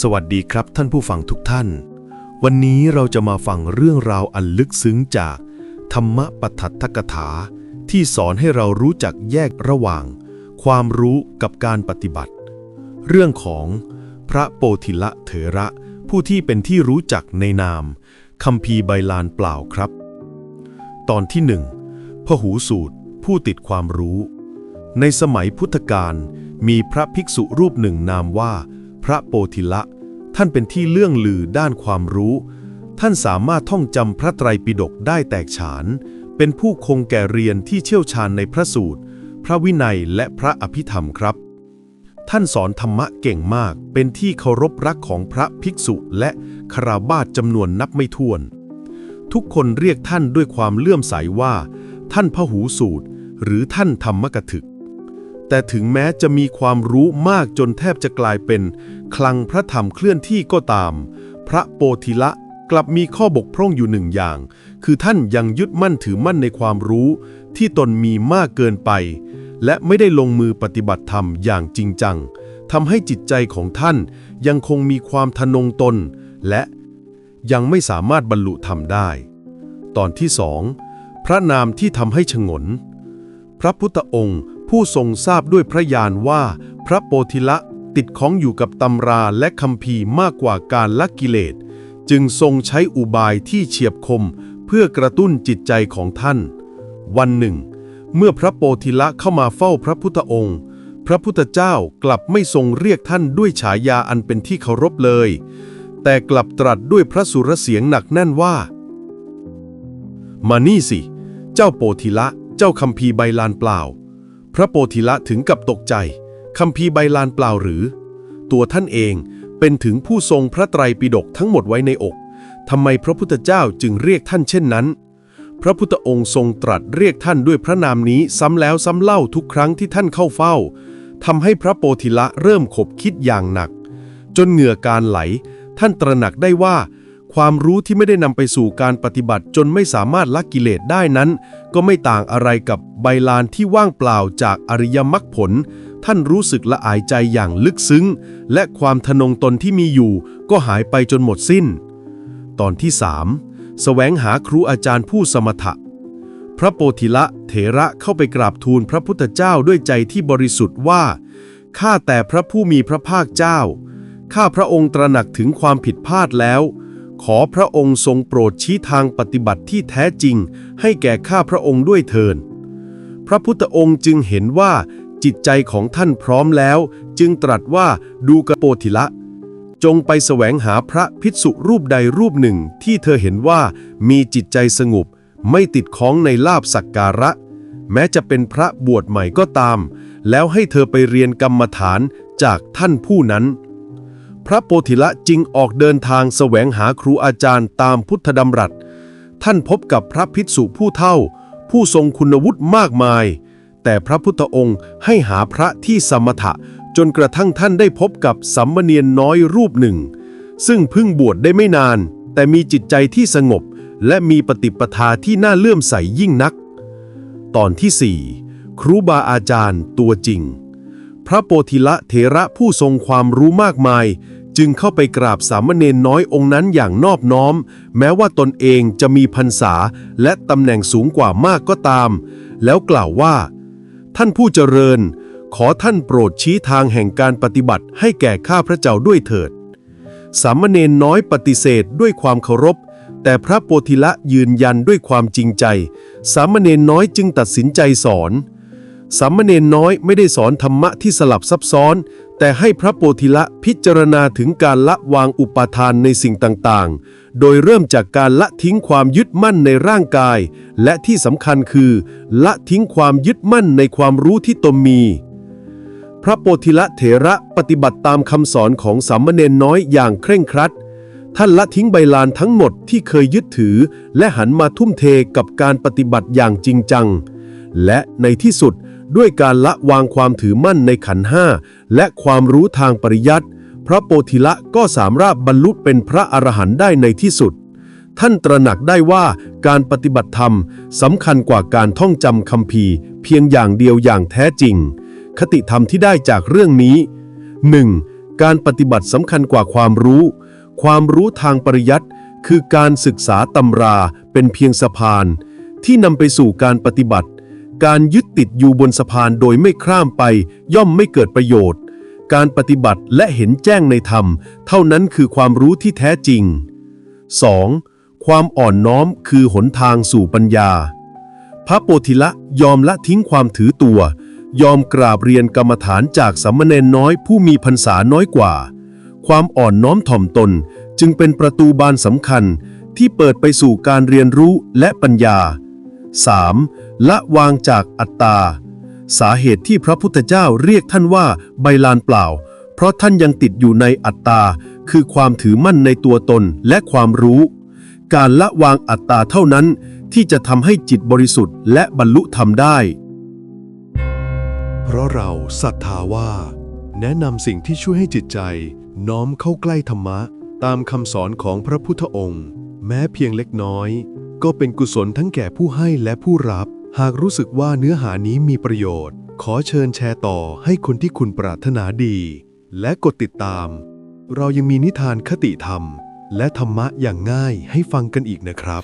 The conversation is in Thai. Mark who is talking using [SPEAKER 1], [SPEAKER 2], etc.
[SPEAKER 1] สวัสดีครับท่านผู้ฟังทุกท่าน วันนี้เราจะมาฟังเรื่องราวอันลึกซึ้งจาก ธรรมปฐทกถา ที่สอนให้เรารู้จักแยกระหว่าง ความรู้กับการปฏิบัติ เรื่องของพระโปธิละเถระ ผู้ที่เป็นที่รู้จักในนามคัมภีใบลานเปล่าครับ ตอนที่หนึ่งพหูสูตร ผู้ติดความรู้ ในสมัยพุทธกาลมีพระภิกษุรูปหนึ่งนามว่า พระโปธิละ ท่านเป็นที่เลื่องลือด้านความรู้ ท่านสามารถท่องจำพระไตรปิฎกได้แตกฉาน เป็นผู้คงแก่เรียนที่เชี่ยวชาญในพระสูตร พระวินัยและพระอภิธรรมครับ ท่านสอนธรรมะเก่งมาก เป็นที่เคารพรักของพระภิกษุและคาราวาสจำนวนนับไม่ถ้วน ทุกคนเรียกท่านด้วยความเลื่อมใสว่า ท่านพหูสูตร หรือท่านธรรมกถึก แต่ถึงแม้จะมีความรู้มากจนแทบจะกลายเป็น คลังพระธรรมเคลื่อนที่ก็ตาม พระโปธิละกลับมีข้อบกพร่องอยู่หนึ่งอย่าง คือท่านยังยึดมั่นถือมั่นในความรู้ ที่ตนมีมากเกินไป และไม่ได้ลงมือปฏิบัติธรรมอย่างจริงจังทำให้จิตใจของท่านยังคงมีความทะนงตน และยังไม่สามารถบรรลุธรรมได้ ตอนที่สองพระนามที่ทำให้ฉงน พระพุทธองค์ ผู้ทรงทราบด้วยพระญาณว่า พระโปธิละติดของอยู่กับตำราและคัมภีมากกว่าการละกิเลส จึงทรงใช้อุบายที่เฉียบคมเพื่อกระตุ้นจิตใจของท่าน วันหนึ่ง เมื่อพระโปธิละเข้ามาเฝ้าพระพุทธองค์ พระพุทธเจ้ากลับไม่ทรงเรียกท่านด้วยฉายาอันเป็นที่เคารพเลย แต่กลับตรัสด้วยพระสุรเสียงหนักแน่นว่า มานี่สิ เจ้าโปธิละ เจ้าคัมภีใบลานเปล่า พระโปธิละถึงกับตกใจคัมภีใบลานเปล่าหรือ ตัวท่านเองเป็นถึงผู้ทรงพระไตรปิฎกทั้งหมดไว้ในอกทำไมพระพุทธเจ้าจึงเรียกท่านเช่นนั้น พระพุทธองค์ทรงตรัสเรียกท่านด้วยพระนามนี้ซ้ำแล้วซ้ำเล่าทุกครั้งที่ท่านเข้าเฝ้าทำให้พระโปธิละเริ่มขบคิดอย่างหนัก จนเหงื่อการไหล ท่านตระหนักได้ว่า ความรู้ที่ไม่ได้นำไปสู่การปฏิบัติจนไม่สามารถละกิเลสได้นั้น ก็ไม่ต่างอะไรกับใบลานที่ว่างเปล่าจากอริยมรรคผล ท่านรู้สึกละอายใจอย่างลึกซึ้ง และความทะนงตนที่มีอยู่ ก็หายไปจนหมดสิ้น ตอนที่สามแสวงหาครูอาจารย์ผู้สมถะ พระโปธิละเถระเข้าไปกราบทูลพระพุทธเจ้าด้วยใจที่บริสุทธิ์ว่าข้าแต่พระผู้มีพระภาคเจ้าข้าพระองค์ตระหนักถึงความผิดพลาดแล้ว ขอพระองค์ทรงโปรดชี้ทางปฏิบัติที่แท้จริง ให้แก่ข้าพระองค์ด้วยเถิดพระพุทธองค์จึงเห็นว่าจิตใจของท่านพร้อมแล้ว จึงตรัสว่าดูกระโปธิละ จงไปแสวงหาพระภิกษุรูปใดรูปหนึ่งที่เธอเห็นว่ามีจิตใจสงบ ไม่ติดข้องในลาบสักการะ แม้จะเป็นพระบวชใหม่ก็ตาม แล้วให้เธอไปเรียนกรรมฐานจากท่านผู้นั้น พระโปธิละจึงออกเดินทางแสวงหาครูอาจารย์ตามพุทธดำรัส ท่านพบกับพระภิกษุผู้เท่า ผู้ทรงคุณวุฒิมากมาย แต่พระพุทธองค์ให้หาพระที่สมถะ จนกระทั่งท่านได้พบกับสัมมเนียนน้อยรูปหนึ่ง ซึ่งเพิ่งบวชได้ไม่นาน แต่มีจิตใจที่สงบ และมีปฏิปทาที่น่าเลื่อมใสยิ่งนัก ตอนที่4ครูบาอาจารย์ตัวจริง พระโปธิละเถระผู้ทรงความรู้มากมาย จึงเข้าไปกราบสามเณรน้อยองค์นั้นอย่างนอบน้อม แม้ว่าตนเองจะมีพรรษาและตำแหน่งสูงกว่ามากก็ตาม แล้วกล่าวว่า ท่านผู้เจริญ ขอท่านโปรดชี้ทางแห่งการปฏิบัติให้แก่ข้าพระเจ้าด้วยเถิด สามเณรน้อยปฏิเสธด้วยความเคารพ แต่พระโปธิละยืนยันด้วยความจริงใจ สามเณรน้อยจึงตัดสินใจสอน สามเณรน้อยไม่ได้สอนธรรมะที่สลับซับซ้อน แต่ให้พระโปธิละพิจารณาถึงการละวางอุปาทานในสิ่งต่างๆ โดยเริ่มจากการละทิ้งความยึดมั่นในร่างกาย และที่สำคัญคือ ละทิ้งความยึดมั่นในความรู้ที่ตนมี พระโปธิละเถระปฏิบัติตามคำสอนของสามเณรน้อยอย่างเคร่งครัดท่านละทิ้งใบลานทั้งหมดที่เคยยึดถือ และหันมาทุ่มเทกับการปฏิบัติอย่างจริงจัง และในที่สุด ด้วยการละวางความถือมั่นในขันห้าและความรู้ทางปริยัติพระโปธิละก็สามารถบรรลุเป็นพระอรหันต์ได้ในที่สุด ท่านตระหนักได้ว่าการปฏิบัติธรรมสำคัญกว่าการท่องจำคัมภีเพียงอย่างเดียวอย่างแท้จริง คติธรรมที่ได้จากเรื่องนี้ 1. การปฏิบัติสำคัญกว่าความรู้ ความรู้ทางปริยัติคือการศึกษาตำราเป็นเพียงสะพาน ที่นำไปสู่การปฏิบัติ การยึดติดอยู่บนสะพานโดยไม่ข้ามไป ย่อมไม่เกิดประโยชน์ การปฏิบัติและเห็นแจ้งในธรรม เท่านั้นคือความรู้ที่แท้จริง 2. ความอ่อนน้อมคือหนทางสู่ปัญญา พระโปธิละยอมละทิ้งความถือตัว ยอมกราบเรียนกรรมฐานจากสามเณรน้อยผู้มีพรรษาน้อยกว่า ความอ่อนน้อมถ่อมตนจึงเป็นประตูบานสำคัญที่เปิดไปสู่การเรียนรู้และปัญญา 3. ละวางจากอัตตา สาเหตุที่พระพุทธเจ้าเรียกท่านว่าใบลานเปล่า เพราะท่านยังติดอยู่ในอัตตา คือความถือมั่นในตัวตนและความรู้ การละวางอัตตาเท่านั้นที่จะทำให้จิตบริสุทธิ์และบรรลุธรรมได้
[SPEAKER 2] เพราะเราศรัทธาว่า แนะนำสิ่งที่ช่วยให้จิตใจ น้อมเข้าใกล้ธรรมะ ตามคำสอนของพระพุทธองค์ แม้เพียงเล็กน้อย ก็เป็นกุศลทั้งแก่ผู้ให้และผู้รับ หากรู้สึกว่าเนื้อหานี้มีประโยชน์ ขอเชิญแชร์ต่อให้คนที่คุณปรารถนาดี และกดติดตาม เรายังมีนิทานคติธรรม และธรรมะอย่างง่ายให้ฟังกันอีกนะครับ